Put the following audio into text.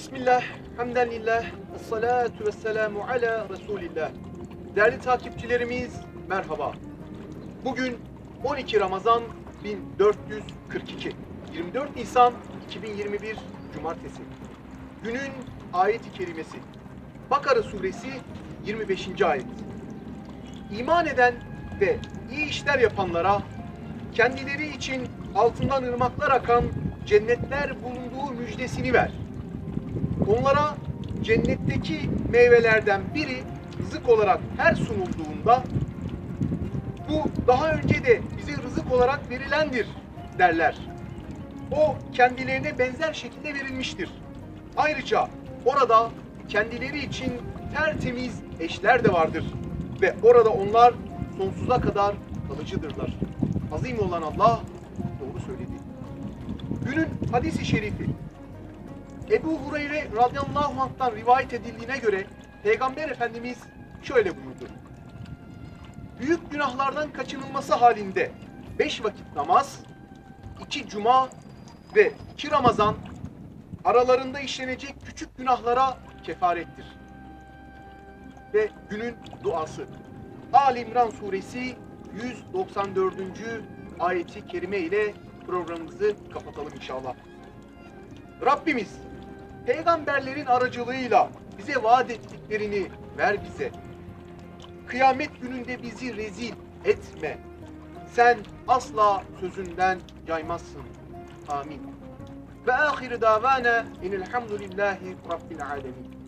Elhamdülillah, hamden lillah, salatu ve selamu ala Resulillah. Değerli takipçilerimiz, merhaba. Bugün 12 Ramazan 1442, 24 Nisan 2021 Cumartesi. Günün ayeti kerimesi. Bakara suresi 25. ayet. İman eden ve iyi işler yapanlara kendileri için altından ırmaklar akan cennetler bulunduğu müjdesini ver. Onlara cennetteki meyvelerden biri rızık olarak her sunulduğunda bu daha önce de bize rızık olarak verilendir derler. O kendilerine benzer şekilde verilmiştir. Ayrıca orada kendileri için tertemiz eşler de vardır ve orada onlar sonsuza kadar kalıcıdırlar. Azim olan Allah doğru söyledi. Günün hadisi şerifi Ebu Hureyre radıyallahu anh'tan rivayet edildiğine göre Peygamber Efendimiz şöyle buyurdu. Büyük günahlardan kaçınılması halinde beş vakit namaz, iki cuma ve iki Ramazan aralarında işlenecek küçük günahlara kefarettir. Ve günün duası. Ali İmran suresi 194. ayeti kerime ile programımızı kapatalım inşallah. Rabbimiz peygamberlerin aracılığıyla bize vaat ettiklerini ver bize. Kıyamet gününde bizi rezil etme. Sen asla sözünden caymazsın. Amin. Ve ahir davana enelhamdülillahi rabbil alemin.